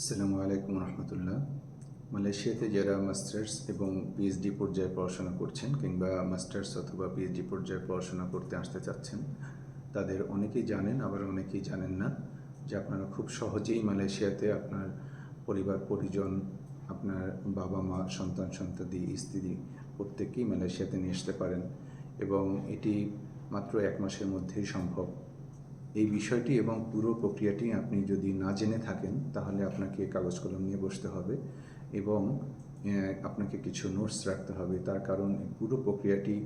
আসসালামু আলাইকুম রহমতুল্লাহ। মালয়েশিয়াতে যারা মাস্টার্স এবং পিএইচডি পর্যায়ে পড়াশোনা করছেন কিংবা মাস্টার্স অথবা পিএইচডি পর্যায়ে পড়াশোনা করতে আসতে চাচ্ছেন, তাদের অনেকেই জানেন, আবার অনেকেই জানেন না যে আপনারা খুব সহজেই মালয়েশিয়াতে আপনার পরিবার, পরিজন, আপনার বাবা মা, সন্তান সন্তাদি স্ত্রী প্রত্যেকেই মালয়েশিয়াতে নিয়ে আসতে পারেন এবং এটি মাত্র এক মাসের মধ্যেই সম্ভব। এই বিষয়টি এবং পুরো প্রক্রিয়াটি আপনি যদি না জেনে থাকেন, তাহলে আপনাকে কাগজ কলম নিয়ে বসতে হবে এবং আপনাকে কিছু নোটস রাখতে হবে। তার কারণ পুরো প্রক্রিয়াটি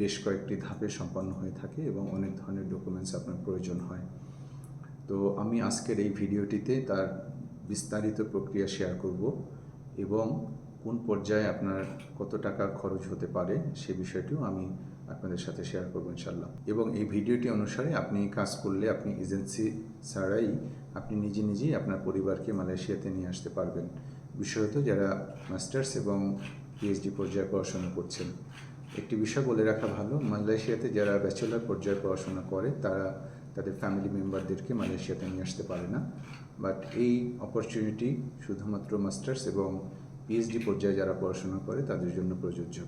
বেশ কয়েকটি ধাপে সম্পন্ন হয়ে থাকে এবং অনেক ধরনের ডকুমেন্টস আপনার প্রয়োজন হয়। তো আমি আজকের এই ভিডিওটিতে তার বিস্তারিত প্রক্রিয়া শেয়ার করব এবং কোন পর্যায়ে আপনার কত টাকা খরচ হতে পারে সে বিষয়টিও আমি আপনাদের সাথে শেয়ার করব ইনশাল্লাহ এবং এই ভিডিওটি অনুসারে আপনি কাজ করলে আপনি এজেন্সি ছাড়াই আপনি নিজে নিজেই আপনার পরিবারকে মালয়েশিয়াতে নিয়ে আসতে পারবেন। বিশেষত যারা মাস্টার্স এবং পিএইচডি পর্যায়ে পড়াশোনা করছেন। একটি বিষয় বলে রাখা ভালো, মালয়েশিয়াতে যারা ব্যাচেলার পর্যায়ে পড়াশোনা করে, তারা তাদের ফ্যামিলি মেম্বারদেরকে মালয়েশিয়াতে নিয়ে আসতে পারে না। বাট এই অপরচুনিটি শুধুমাত্র মাস্টার্স এবং পিএইচডি পর্যায়ে যারা পড়াশোনা করে, তাদের জন্য প্রযোজ্য।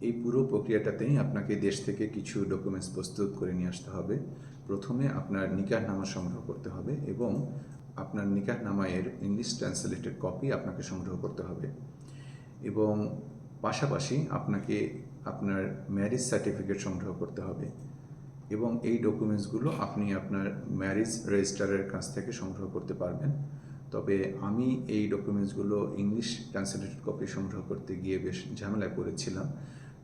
এই পুরো প্রক্রিয়াটাতেই আপনাকে দেশ থেকে কিছু ডকুমেন্টস প্রস্তুত করে নিয়ে আসতে হবে। প্রথমে আপনার নিকাহনামা সংগ্রহ করতে হবে এবং আপনার নিকাহনামায়ের ইংলিশ ট্রান্সলেটেড কপি আপনাকে সংগ্রহ করতে হবে। এবং পাশাপাশি আপনাকে আপনার ম্যারেজ সার্টিফিকেট সংগ্রহ করতে হবে। এবং এই ডকুমেন্টসগুলো আপনি আপনার ম্যারেজ রেজিস্ট্রারের কাছ থেকে সংগ্রহ করতে পারবেন। তবে আমি এই ডকুমেন্টসগুলো ইংলিশ ট্রান্সলেটেড কপি সংগ্রহ করতে গিয়ে বেশ ঝামেলায় পড়েছিলাম।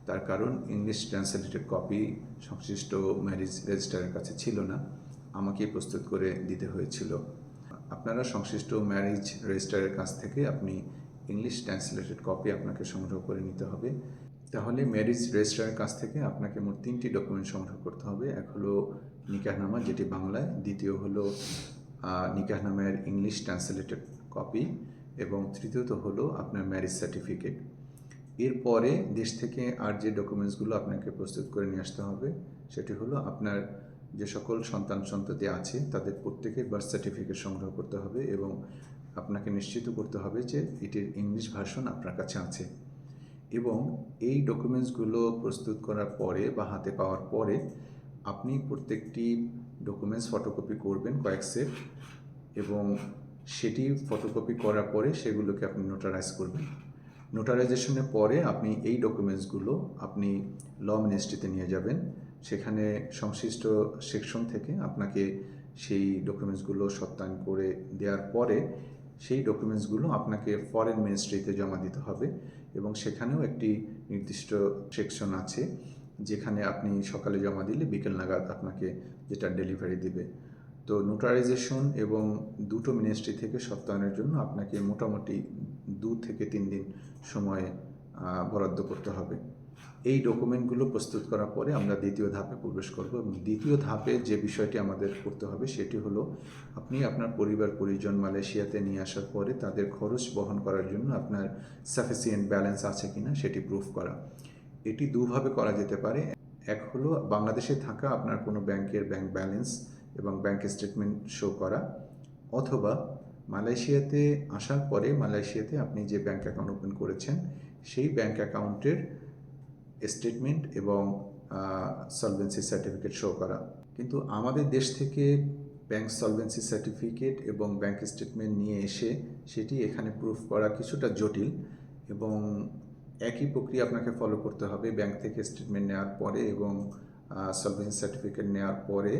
তার কারণ ইংলিশ ট্রান্সলেটেড কপি সংশ্লিষ্ট ম্যারেজ রেজিস্ট্রারের কাছে ছিল না। আমাকেই প্রস্তুত করে দিতে হয়েছিল। আপনারা সংশ্লিষ্ট ম্যারেজ রেজিস্ট্রারের কাছ থেকে আপনি ইংলিশ ট্রান্সলেটেড কপি আপনাকে সংগ্রহ করে নিতে হবে। তাহলে ম্যারেজ রেজিস্ট্রারের কাছ থেকে আপনাকে মোট তিনটি ডকুমেন্ট সংগ্রহ করতে হবে। এক হলো নিকাহনামা, যেটি বাংলায়। দ্বিতীয় হলো নিকাহনামার ইংলিশ ট্রান্সলেটেড কপি এবং তৃতীয়ত হলো আপনার ম্যারেজ সার্টিফিকেট এরপরে দেশ থেকে আর যে ডকুমেন্টসগুলো আপনাকে প্রস্তুত করে নিয়ে আসতে হবে, সেটি হলো আপনার যে সকল সন্তান সন্ততি আছে, তাদের প্রত্যেকের বার্থ সার্টিফিকেট সংগ্রহ করতে হবে এবং আপনাকে নিশ্চিত করতে হবে যে এটির ইংলিশ ভার্সন আপনার কাছে আছে। এবং এই ডকুমেন্টসগুলো প্রস্তুত করার পরে বা হাতে পাওয়ার পরে আপনি প্রত্যেকটি ডকুমেন্টস ফটোকপি করবেন কয়েক সেট এবং সেটি ফটোকপি করার পরে সেগুলোকে আপনি নোটারাইজ করবেন। নোটারাইজেশনের পরে আপনি এই ডকুমেন্টসগুলো আপনি ল মিনিস্ট্রিতে নিয়ে যাবেন। সেখানে সংশ্লিষ্ট সেকশন থেকে আপনাকে সেই ডকুমেন্টসগুলো সত্যায়ন করে দেওয়ার পরে সেই ডকুমেন্টসগুলো আপনাকে ফরেন মিনিস্ট্রিতে জমা দিতে হবে এবং সেখানেও একটি নির্দিষ্ট সেকশন আছে যেখানে আপনি সকালে জমা দিলে বিকেল নাগাদ আপনাকে যেটা ডেলিভারি দিবে। তো নোটারাইজেশন এবং দুটো মিনিস্ট্রি থেকে সত্যায়নের জন্য আপনাকে মোটামুটি দু থেকে তিন দিন সময় বরাদ্দ করতে হবে। এই ডকুমেন্টগুলো প্রস্তুত করার পরে আমরা দ্বিতীয় ধাপে প্রবেশ করব এবং দ্বিতীয় ধাপে যে বিষয়টি আমাদের করতে হবে সেটি হলো আপনি আপনার পরিবার, পরিজন মালয়েশিয়াতে নিয়ে আসার পরে তাদের খরচ বহন করার জন্য আপনার সাফিসিয়েন্ট ব্যালেন্স আছে কি না সেটি প্রুফ করা। এটি দুভাবে করা যেতে পারে। এক হলো বাংলাদেশে থাকা আপনার কোনো ব্যাংকের ব্যাংক ব্যালেন্স এবং ব্যাংক স্টেটমেন্ট শো করা, অথবা মালয়েশিয়াতে আসার পরে মালয়েশিয়াতে আপনি যে ব্যাংক অ্যাকাউন্ট ওপেন করেছেন, সেই ব্যাংক অ্যাকাউন্টের স্টেটমেন্ট এবং সলভেন্সি সার্টিফিকেট শো করা। কিন্তু আমাদের দেশ থেকে ব্যাংক সলভেন্সি সার্টিফিকেট এবং ব্যাংক স্টেটমেন্ট নিয়ে এসে সেটি এখানে প্রুফ করা কিছুটা জটিল এবং একই প্রক্রিয়া আপনাকে ফলো করতে হবে। ব্যাংক থেকে স্টেটমেন্ট নেওয়ার পরে এবং সলভেন্সি সার্টিফিকেট নেওয়ার পরে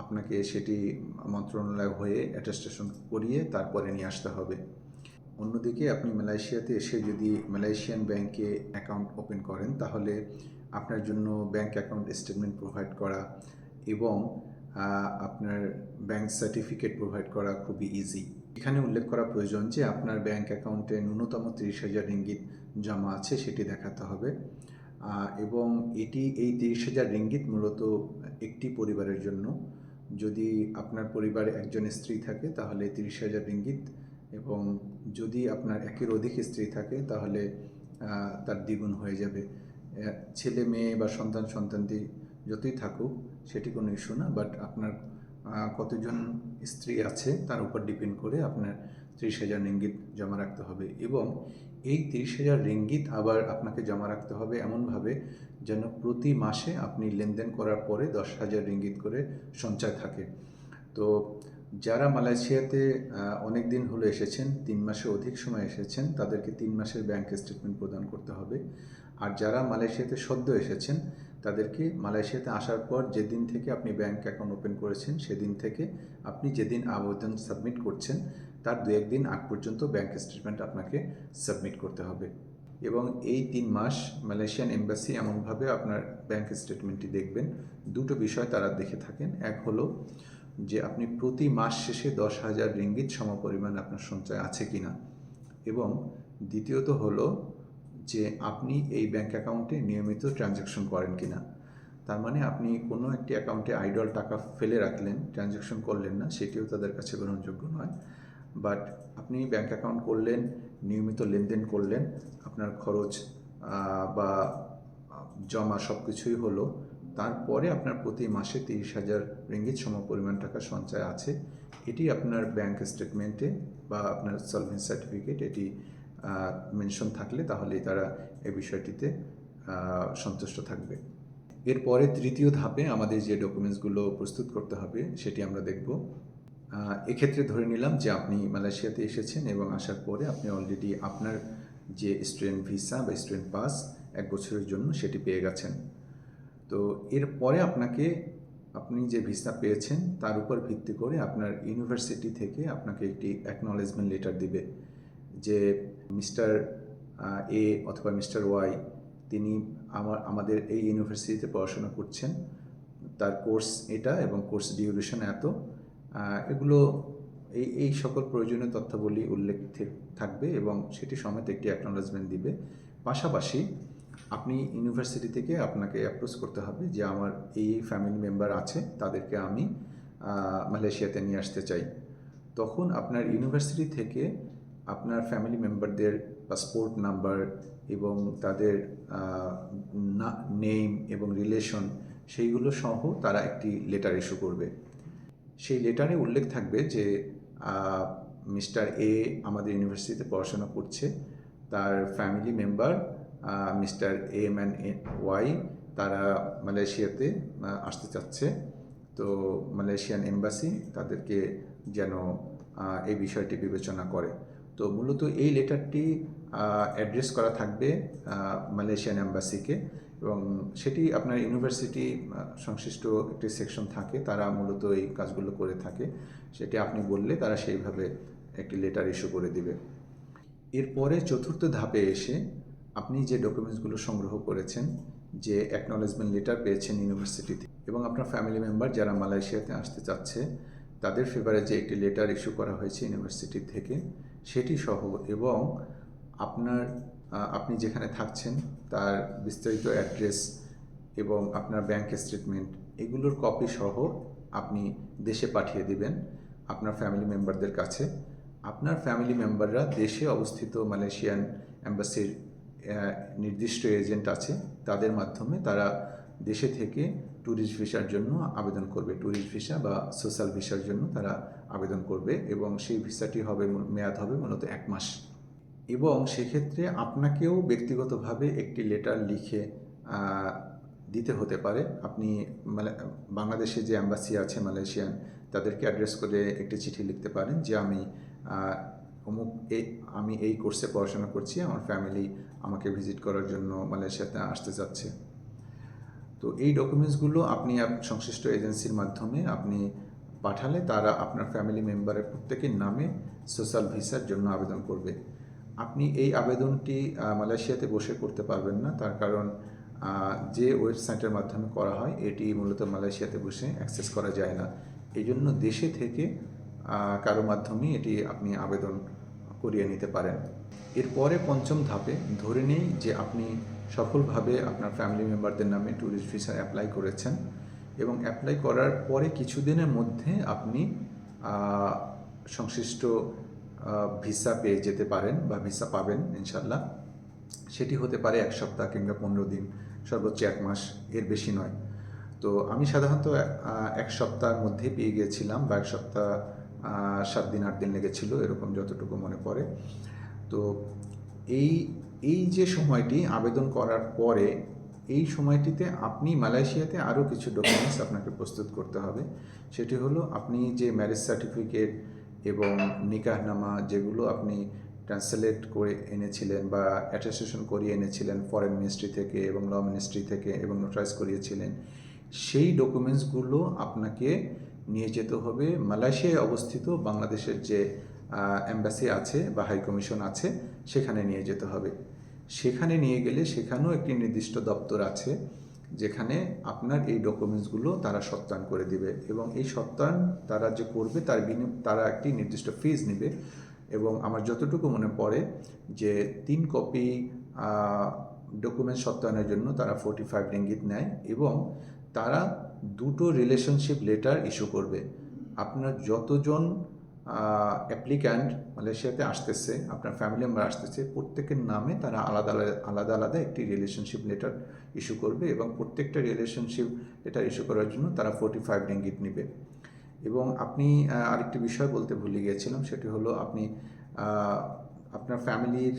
আপনাকে সেটি মন্ত্রণালয় হয়ে অ্যাটেস্টেশন করিয়ে তারপরে নিয়ে আসতে হবে। অন্যদিকে আপনি মালয়েশিয়াতে এসে যদি মালয়েশিয়ান ব্যাংকে অ্যাকাউন্ট ওপেন করেন, তাহলে আপনার জন্য ব্যাংক অ্যাকাউন্ট স্টেটমেন্ট প্রোভাইড করা এবং আপনার ব্যাংক সার্টিফিকেট প্রোভাইড করা খুবই ইজি এখানে উল্লেখ করা প্রয়োজন যে, আপনার ব্যাংক অ্যাকাউন্টে ন্যূনতম তিরিশ হাজার রিঙ্গিত জমা আছে, সেটি দেখাতে হবে। এবং এটি, এই তিরিশ হাজার রিঙ্গিত মূলত একটি পরিবারের জন্য। যদি আপনার পরিবারে একজন স্ত্রী থাকে, তাহলে তিরিশ হাজার রিঙ্গিত এবং যদি আপনার একের অধিক স্ত্রী থাকে, তাহলে তার দ্বিগুণ হয়ে যাবে। ছেলে, মেয়ে বা সন্তান, সন্তানটি যতই থাকুক, সেটি কোনো ইস্যু না, বাট আপনার কতজন স্ত্রী আছে, তার উপর ডিপেন্ড করে আপনার ত্রিশ হাজার রিঙ্গিত জমা রাখতে হবে এবং এই তিরিশ হাজার রিঙ্গিত আবার আপনাকে জমা রাখতে হবে এমনভাবে যেন প্রতি মাসে আপনি লেনদেন করার পরে দশ হাজার রিঙ্গিত করে সঞ্চয় থাকে। তো যারা মালয়েশিয়াতে অনেক দিন হলো এসেছেন, তিন মাসে অধিক সময় এসেছেন, তাদেরকে তিন মাসের ব্যাংক স্টেটমেন্ট প্রদান করতে হবে। আর যারা মালয়েশিয়াতে সদ্য এসেছেন তাদেরকে মালয়েশিয়াতে আসার পর যেদিন থেকে আপনি ব্যাংক অ্যাকাউন্ট ওপেন করেছেন, সেদিন থেকে আপনি যেদিন আবেদন সাবমিট করছেন, তার দু একদিন আগ পর্যন্ত ব্যাংক স্টেটমেন্ট আপনাকে সাবমিট করতে হবে। এবং এই তিন মাস মালয়েশিয়ান এম্বাসি এমনভাবে আপনার ব্যাংক স্টেটমেন্টটি দেখবেন। দুটো বিষয় তারা দেখে থাকেন। এক হলো যে আপনি প্রতি মাস শেষে দশ হাজার রিঙ্গিত সমপরিমাণ আপনার সঞ্চয় আছে কি না এবং দ্বিতীয়ত হলো যে আপনি এই ব্যাংক অ্যাকাউন্টে নিয়মিত ট্রানজ্যাকশন করেন কি না তার মানে আপনি কোনো একটি অ্যাকাউন্টে আইডল টাকা ফেলে রাখলেন ট্রানজ্যাকশন করলেন না, সেটিও তাদের কাছে গ্রহণযোগ্য নয়। বাট আপনি ব্যাংক অ্যাকাউন্ট করলেন, নিয়মিত লেনদেন করলেন, আপনার খরচ বা জমা সব কিছুই হলো, তারপরে আপনার প্রতি মাসে তিরিশ হাজার রিঙ্গিত সম পরিমাণ টাকা সঞ্চয় আছে। এটি আপনার ব্যাংক স্টেটমেন্টে বা আপনার সলভেন্স সার্টিফিকেট এটি মেনশন থাকলে তাহলেই তারা এই বিষয়টিতে সন্তুষ্ট থাকবে। এরপরে তৃতীয় ধাপে আমাদের যে ডকুমেন্টসগুলো প্রস্তুত করতে হবে, সেটি আমরা দেখব। এক্ষেত্রে ধরে নিলাম যে আপনি মালয়েশিয়াতে এসেছেন এবং আসার পরে আপনি অলরেডি আপনার যে স্টুডেন্ট ভিসা বা স্টুডেন্ট পাস এক বছরের জন্য সেটি পেয়ে গেছেন। তো এরপরে আপনাকে, আপনি যে ভিসা পেয়েছেন, তার উপর ভিত্তি করে আপনার ইউনিভার্সিটি থেকে আপনাকে একটি অ্যাকনলেজমেন্ট লেটার দিবে, যে মিস্টার এ অথবা মিস্টার ওয়াই, তিনি আমার, আমাদের এই ইউনিভার্সিটিতে পড়াশোনা করছেন। তার কোর্স এটা এবং কোর্স ডিউরেশন এত। এগুলো এই এই সকল প্রয়োজনীয় তথ্যাবলী উল্লেখ থাকবে এবং সেটি সমেত একটি অ্যাকনলেজমেন্ট দিবে। পাশাপাশি আপনি ইউনিভার্সিটি থেকে আপনাকে অ্যাপ্রোচ করতে হবে যে আমার এই ফ্যামিলি মেম্বার আছে, তাদেরকে আমি মালয়েশিয়াতে নিয়ে আসতে চাই। তখন আপনার ইউনিভার্সিটি থেকে আপনার ফ্যামিলি মেম্বারদের পাসপোর্ট নাম্বার এবং তাদের নেম এবং রিলেশন সেইগুলো সহ তারা একটি লেটার ইস্যু করবে। সেই লেটারে উল্লেখ থাকবে যে মিস্টার এ আমাদের ইউনিভার্সিটিতে পড়াশোনা করছে, তার family member mister M and Y তারা মালয়েশিয়াতে আসতে চাচ্ছে। তো মালয়েশিয়ান এম্বাসি তাদেরকে যেন এই বিষয়টি বিবেচনা করে। তো মূলত এই লেটারটি অ্যাড্রেস করা থাকবে মালয়েশিয়ান অ্যাম্বাসিকে এবং সেটি আপনার ইউনিভার্সিটি সংশ্লিষ্ট একটি সেকশন থাকে, তারা মূলত এই কাজগুলো করে থাকে। সেটি আপনি বললে তারা সেইভাবে একটি লেটার ইস্যু করে দিবে। এরপরে চতুর্থ ধাপে এসে আপনি যে ডকুমেন্টসগুলো সংগ্রহ করেছেন, যে অ্যাকনলেজমেন্ট লেটার পেয়েছেন ইউনিভার্সিটিতে এবং আপনার ফ্যামিলি মেম্বার যারা মালয়েশিয়াতে আসতে চাচ্ছে তাদের ফেভারে যে একটি লেটার ইস্যু করা হয়েছে ইউনিভার্সিটি থেকে, সেটি সহ এবং আপনার আপনি যেখানে থাকছেন, তার বিস্তারিত অ্যাড্রেস এবং আপনার ব্যাংক স্টেটমেন্ট এগুলোর কপি সহ আপনি দেশে পাঠিয়ে দিবেন আপনার ফ্যামিলি মেম্বারদের কাছে। আপনার ফ্যামিলি মেম্বাররা দেশে অবস্থিত মালয়েশিয়ান অ্যাম্বাসির নির্দিষ্ট এজেন্ট আছে, তাদের মাধ্যমে তারা দেশে থেকে ট্যুরিস্ট ভিসার জন্য আবেদন করবে। ট্যুরিস্ট ভিসা বা সোশ্যাল ভিসার জন্য তারা আবেদন করবে এবং সেই ভিসাটি হবে মেয়াদ হবে মূলত এক মাস। এবং সেক্ষেত্রে আপনাকেও ব্যক্তিগতভাবে একটি লেটার লিখে দিতে হতে পারে। আপনি মালে- বাংলাদেশে যে অ্যাম্বাসি আছে মালয়েশিয়ান, তাদেরকে অ্যাড্রেস করে একটি চিঠি লিখতে পারেন যে আমি অমুক এই আমি এই কোর্সে পড়াশোনা করছি, আমার ফ্যামিলি আমাকে ভিজিট করার জন্য মালয়েশিয়াতে আসতে যাচ্ছে। তো এই ডকুমেন্টসগুলো আপনি সংশ্লিষ্ট এজেন্সির মাধ্যমে আপনি পাঠালে তারা আপনার ফ্যামিলি মেম্বারের প্রত্যেকের নামে সোশ্যাল ভিসার জন্য আবেদন করবে। আপনি এই আবেদনটি মালয়েশিয়াতে বসে করতে পারবেন না। তার কারণ যে ওয়েবসাইটের মাধ্যমে করা হয়, এটি মূলত মালয়েশিয়াতে বসে অ্যাক্সেস করা যায় না। এই জন্য দেশে থেকে কারও মাধ্যমেই এটি আপনি আবেদন করিয়ে নিতে পারেন। এরপরে পঞ্চম ধাপে ধরে নেই যে আপনি সফলভাবে আপনার ফ্যামিলি মেম্বারদের নামে ট্যুরিস্ট ভিসা অ্যাপ্লাই করেছেন এবং অ্যাপ্লাই করার পরে কিছুদিনের মধ্যে আপনি সংশ্লিষ্ট ভিসা পেয়ে যেতে পারেন বা ভিসা পাবেন ইনশাল্লাহ সেটি হতে পারে এক সপ্তাহ কিংবা পনেরো দিন, সর্বোচ্চ এক মাস, এর বেশি নয়। তো আমি সাধারণত এক সপ্তাহের মধ্যে পেয়ে গিয়েছিলাম বা এক সপ্তাহ সাত দিন, আট দিন লেগেছিল, এরকম যতটুকু মনে পড়ে। তো এই এই যে সময়টি আবেদন করার পরে, এই সময়টিতে আপনি মালয়েশিয়াতে আরও কিছু ডকুমেন্টস আপনাকে প্রস্তুত করতে হবে। সেটি হলো আপনি যে ম্যারেজ সার্টিফিকেট এবং নিকাহনামা যেগুলো আপনি ট্রান্সলেট করে এনেছিলেন বা অ্যাটাস্টেশন করিয়ে এনেছিলেন ফরেন মিনিস্ট্রি থেকে এবং ল মিনিস্ট্রি থেকে এবং নোটারাইজ করিয়েছিলেন, সেই ডকুমেন্টসগুলো আপনাকে নিয়ে যেতে হবে। মালয়েশিয়ায় অবস্থিত বাংলাদেশের যে অ্যাম্বাসি আছে বা হাই কমিশন আছে, সেখানে নিয়ে যেতে হবে। সেখানে নিয়ে গেলে সেখানেও একটি নির্দিষ্ট দপ্তর আছে, যেখানে আপনার এই ডকুমেন্টসগুলো তারা সত্যায়ন করে দিবে এবং এই সত্যায়ন তারা যে করবে তার বিনি তারা একটি নির্দিষ্ট ফিজ নেবে এবং আমার যতটুকু মনে পড়ে যে তিন কপি ডকুমেন্ট সত্যায়নের জন্য তারা ফোর্টি ফাইভ রিঙ্গিত নেয় এবং তারা দুটো রিলেশনশিপ লেটার ইস্যু করবে। আপনার যতজন অ্যাপ্লিক্যান্ট মালয়েশিয়াতে আসতেছে, আপনার ফ্যামিলি মেম্বার আসতেছে, প্রত্যেকের নামে তারা আলাদা আলাদা আলাদা আলাদা একটি রিলেশনশিপ লেটার ইস্যু করবে এবং প্রত্যেকটা রিলেশনশিপ লেটার ইস্যু করার জন্য তারা ফোর্টি ফাইভ রিঙ্গিত নেবে। এবং আপনি আরেকটি বিষয় বলতে ভুলে গিয়েছিলাম, সেটি হলো আপনি আপনার ফ্যামিলির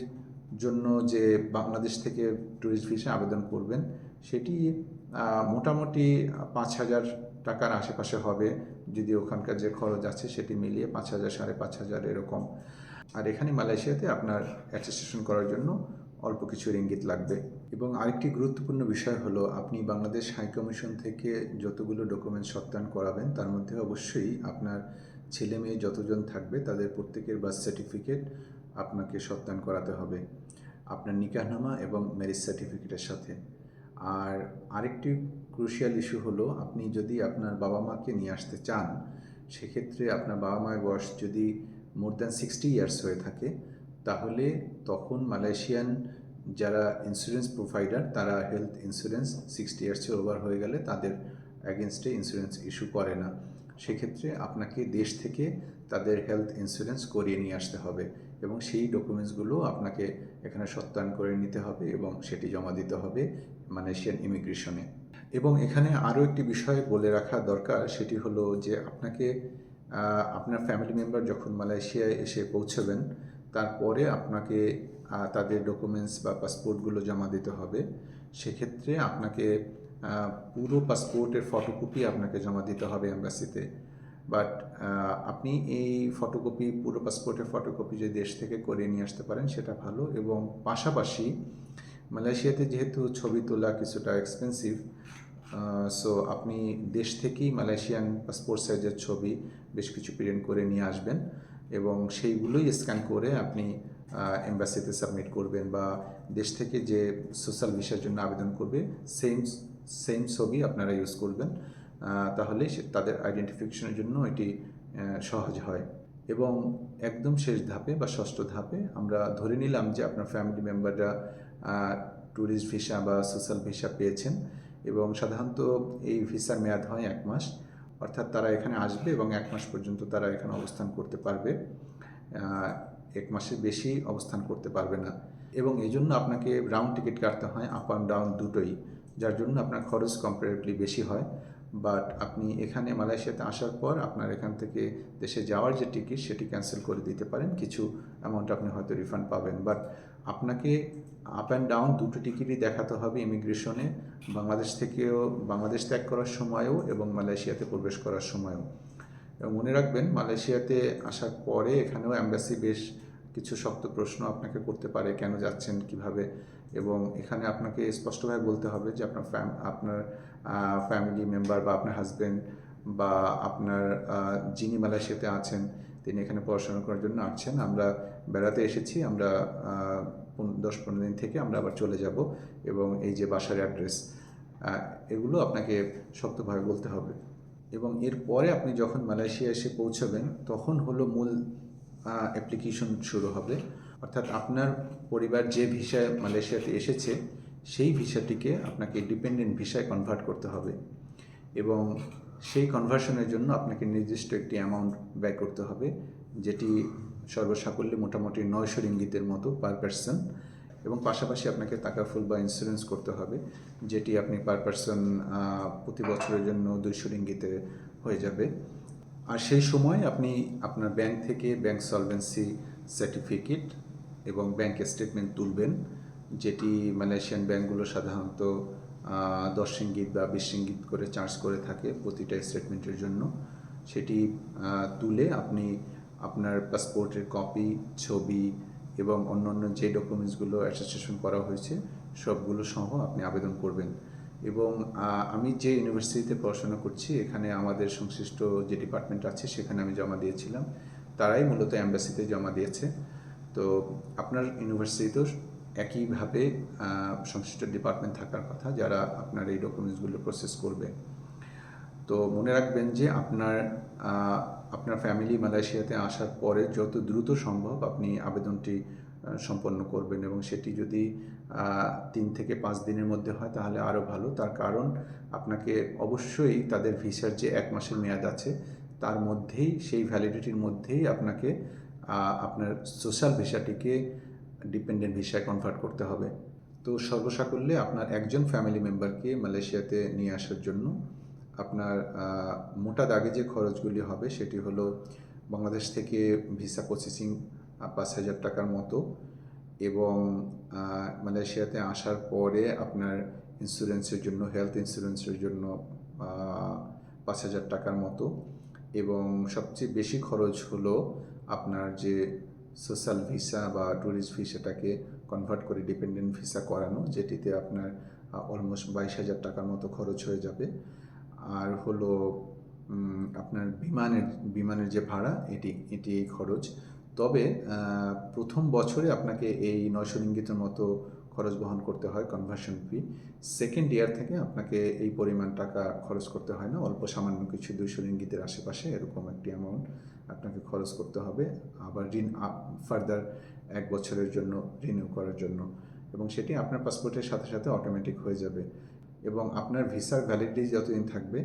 জন্য যে বাংলাদেশ থেকে ট্যুরিস্ট ভিসা আবেদন করবেন, সেটি মোটামুটি পাঁচ হাজার টাকার আশেপাশে হবে, যদি ওখানকার যে খরচ আছে সেটি মিলিয়ে পাঁচ হাজার, সাড়ে পাঁচ হাজার এরকম। আর এখানে মালয়েশিয়াতে আপনার অ্যাটেস্টেশন করার জন্য অল্প কিছু ইঙ্গিত লাগবে। এবং আরেকটি গুরুত্বপূর্ণ বিষয় হলো, আপনি বাংলাদেশ হাই কমিশন থেকে যতগুলো ডকুমেন্ট সত্যায়ন করাবেন, তার মধ্যে অবশ্যই আপনার ছেলে মেয়ে যতজন থাকবে, তাদের প্রত্যেকের বার্থ সার্টিফিকেট আপনাকে সত্যায়ন করাতে হবে। আপনার নিকাহনামা এবং ম্যারেজ সার্টিফিকেটের সাথে। আর আরেকটি ক্রুশিয়াল ইস্যু হলো আপনি যদি আপনার বাবা মাকে নিয়ে আসতে চান, সেক্ষেত্রে আপনার বাবা মায়ের বয়স যদি মোর দ্যান সিক্সটি ইয়ার্স হয়ে থাকে, তাহলে তখন মালয়েশিয়ান যারা ইন্স্যুরেন্স প্রোভাইডার তারা হেলথ ইন্স্যুরেন্স সিক্সটি ইয়ার্সের ওভার হয়ে গেলে তাদের অ্যাগেনস্টে ইন্স্যুরেন্স ইস্যু করে না। সেক্ষেত্রে আপনাকে দেশ থেকে তাদের হেলথ ইন্স্যুরেন্স করিয়ে নিয়ে আসতে হবে এবং সেই ডকুমেন্টসগুলো আপনাকে এখানে সত্যায়ন করে নিতে হবে এবং সেটি জমা দিতে হবে মালয়েশিয়ান ইমিগ্রেশনে এবং এখানে আরও একটি বিষয় বলে রাখা দরকার, সেটি হলো যে আপনাকে আপনার ফ্যামিলি মেম্বার যখন মালয়েশিয়ায় এসে পৌঁছবেন, তারপরে আপনাকে তাদের ডকুমেন্টস বা পাসপোর্টগুলো জমা দিতে হবে। সেক্ষেত্রে আপনাকে পুরো পাসপোর্টের ফটোকপি আপনাকে জমা দিতে হবে এম্বাসিতে বাট আপনি এই ফটোকপি পুরো পাসপোর্টের ফটোকপি যদি দেশ থেকে করে নিয়ে আসতে পারেন, সেটা ভালো। এবং পাশাপাশি মালয়েশিয়াতে যেহেতু ছবি তোলা কিছুটা এক্সপেন্সিভ সো আপনি দেশ থেকেই মালয়েশিয়ান পাসপোর্ট সাইজের ছবি বেশ কিছু প্রিন্ট করে নিয়ে আসবেন এবং সেইগুলোই স্ক্যান করে আপনি এম্বাসিতে সাবমিট করবেন বা দেশ থেকে যে সোশ্যাল ভিসার জন্য আবেদন করবে সেম সেম ছবি আপনারা ইউজ করবেন তাহলে তাদের আইডেন্টিফিকেশনের জন্য এটি সহজ হয়। এবং একদম শেষ ধাপে বা ষষ্ঠ ধাপে আমরা ধরে নিলাম যে আপনার ফ্যামিলি মেম্বাররা ট্যুরিস্ট ভিসা বা সোশ্যাল ভিসা পেয়েছেন। এবং সাধারণত এই ভিসার মেয়াদ হয় এক মাস। অর্থাৎ তারা এখানে আসবে এবং এক মাস পর্যন্ত তারা এখানে অবস্থান করতে পারবে। এক মাসের বেশি অবস্থান করতে পারবে না। এবং এই জন্য আপনাকে রাউন্ড টিকিট কাটতে হয় আপ অ্যান্ড ডাউন দুটোই, যার জন্য আপনার খরচ কম্পারেটিভলি বেশি হয়। বাট আপনি এখানে মালয়েশিয়াতে আসার পর আপনার এখান থেকে দেশে যাওয়ার যে টিকিট সেটি ক্যান্সেল করে দিতে পারেন। কিছু অ্যামাউন্ট আপনি হয়তো রিফান্ড পাবেন। বাট আপনাকে আপ অ্যান্ড ডাউন দুটো টিকিটই দেখাতে হবে ইমিগ্রেশনে বাংলাদেশ থেকেও, বাংলাদেশ ত্যাগ করার সময়ও এবং মালয়েশিয়াতে প্রবেশ করার সময়ও। এবং মনে রাখবেন, মালয়েশিয়াতে আসার পরে এখানেও অ্যাম্বাসি বেশ কিছু শক্ত প্রশ্ন আপনাকে করতে পারে। কেন যাচ্ছেন? কীভাবে? এবং এখানে আপনাকে স্পষ্টভাবে বলতে হবে যে আপনার ফ্যাম, আপনার ফ্যামিলি মেম্বার বা আপনার হাজব্যান্ড বা আপনার যিনি মালয়েশিয়াতে আছেন, তিনি এখানে পড়াশোনা করার জন্য আসছেন। আমরা বেড়াতে এসেছি, আমরা দশ পনেরো দিন থেকে আমরা আবার চলে যাব এবং এই যে বাসার অ্যাড্রেস এগুলো আপনাকে শক্তভাবে বলতে হবে। এবং এরপরে আপনি যখন মালয়েশিয়া এসে পৌঁছাবেন, তখন হলো মূল অ্যাপ্লিকেশন শুরু হবে। অর্থাৎ আপনার পরিবার যে ভিসায় মালয়েশিয়াতে এসেছে, সেই ভিসাটিকে আপনাকে ডিপেন্ডেন্ট ভিসায় কনভার্ট করতে হবে এবং সেই কনভার্সনের জন্য আপনাকে নির্দিষ্ট একটি অ্যামাউন্ট ব্যয় করতে হবে, যেটি সর্বসাকল্যে মোটামুটি নয়শো রিঙ্গিতের মতো পার পার্সন এবং পাশাপাশি আপনাকে তাকাফুল বা ইন্স্যুরেন্স করতে হবে, যেটি আপনি পার পারসন প্রতি বছরের জন্য দুইশো রিঙ্গিতে হয়ে যাবে। আর সেই সময় আপনি আপনার ব্যাংক থেকে ব্যাংক সলভেন্সি সার্টিফিকেট এবং ব্যাংক স্টেটমেন্ট তুলবেন, যেটি মালয়েশিয়ান ব্যাংকগুলো সাধারণত দশ ইঙ্গিত বা বিশ ইঙ্গিত করে চার্জ করে থাকে প্রতিটা স্টেটমেন্টের জন্য। সেটি তুলে আপনি আপনার পাসপোর্টের কপি ছবি এবং অন্যান্য যে ডকুমেন্টসগুলো অ্যাসোসিয়েশন করা হয়েছে, সবগুলো সহ আপনি আবেদন করবেন। এবং আমি যে ইউনিভার্সিটিতে পড়াশোনা করছি, এখানে আমাদের সংশ্লিষ্ট যে ডিপার্টমেন্ট আছে, সেখানে আমি জমা দিয়েছিলাম। তারাই মূলত অ্যাম্বাসিতে জমা দিয়েছে। তো আপনার ইউনিভার্সিটিতেও একইভাবে সংশ্লিষ্ট ডিপার্টমেন্ট থাকার কথা যারা আপনার এই ডকুমেন্টসগুলো প্রসেস করবে। তো মনে রাখবেন যে আপনার আপনার ফ্যামিলি মালয়েশিয়াতে আসার পরে যত দ্রুত সম্ভব আপনি আবেদনটি সম্পন্ন করবেন এবং সেটি যদি তিন থেকে পাঁচ দিনের মধ্যে হয় তাহলে আরও ভালো। তার কারণ আপনাকে অবশ্যই তাদের ভিসার যে এক মাসের মেয়াদ আছে, তার মধ্যেই, সেই ভ্যালিডিটির মধ্যেই আপনাকে আপনার সোশ্যাল ভিসাটিকে ডিপেন্ডেন্ট ভিসায় কনভার্ট করতে হবে। তো সর্বসাকল্যে আপনার একজন ফ্যামিলি মেম্বারকে মালয়েশিয়াতে নিয়ে আসার জন্য আপনার মোটা দাগে যে খরচগুলি হবে সেটি হলো বাংলাদেশ থেকে ভিসা প্রসেসিং পাঁচ হাজার টাকার মতো এবং মালয়েশিয়াতে আসার পরে আপনার ইন্স্যুরেন্সের জন্য হেলথ ইন্স্যুরেন্সের জন্য পাঁচ হাজার টাকার মতো। এবং সবচেয়ে বেশি খরচ হলো আপনার যে সোশ্যাল ভিসা বা ট্যুরিস্ট ভিসাটাকে কনভার্ট করে ডিপেন্ডেন্ট ভিসা করানো, যেটিতে আপনার অলমোস্ট বাইশ হাজার টাকার মতো খরচ হয়ে যাবে। আর হলো আপনার বিমানের বিমানের যে ভাড়া, এটি এটি খরচ। তবে প্রথম বছরে আপনাকে এই নয়শো রিঙ্গিতের মতো খরচ বহন করতে হয় কনভার্সন ফি সেকেন্ড ইয়ার থেকে আপনাকে এই পরিমাণ টাকা খরচ করতে হয় না, অল্প সামান্য কিছু দুইশো রিঙ্গিতের আশেপাশে এরকম একটি অ্যামাউন্ট আপনাকে খরচ করতে হবে। আবার ঋণ ফার্দার এক বছরের জন্য রিনিউ করার জন্য। এবং সেটি আপনার পাসপোর্টের সাথে সাথে অটোমেটিক হয়ে যাবে। এবং আপনার ভিসার ভ্যালিডিটি যতদিন থাকবে,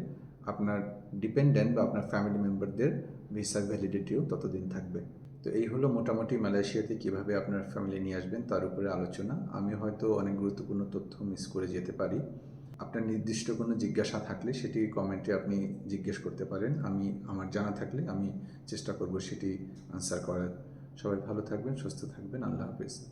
আপনার ডিপেন্ডেন্ট বা আপনার ফ্যামিলি মেম্বারদের ভিসার ভ্যালিডিটিও ততদিন থাকবে। তো এই হলো মোটামুটি মালয়েশিয়াতে কীভাবে আপনার ফ্যামিলি নিয়ে আসবেন তার উপরে আলোচনা। আমি হয়তো অনেক গুরুত্বপূর্ণ তথ্য মিস করে যেতে পারি। আপনার নির্দিষ্ট কোনো জিজ্ঞাসা থাকলে সেটি কমেন্টে আপনি জিজ্ঞেস করতে পারেন। আমি, আমার জানা থাকলে আমি চেষ্টা করব সেটি আনসার করার। সবাই ভালো থাকবেন, সুস্থ থাকবেন। আল্লাহ হাফিজ।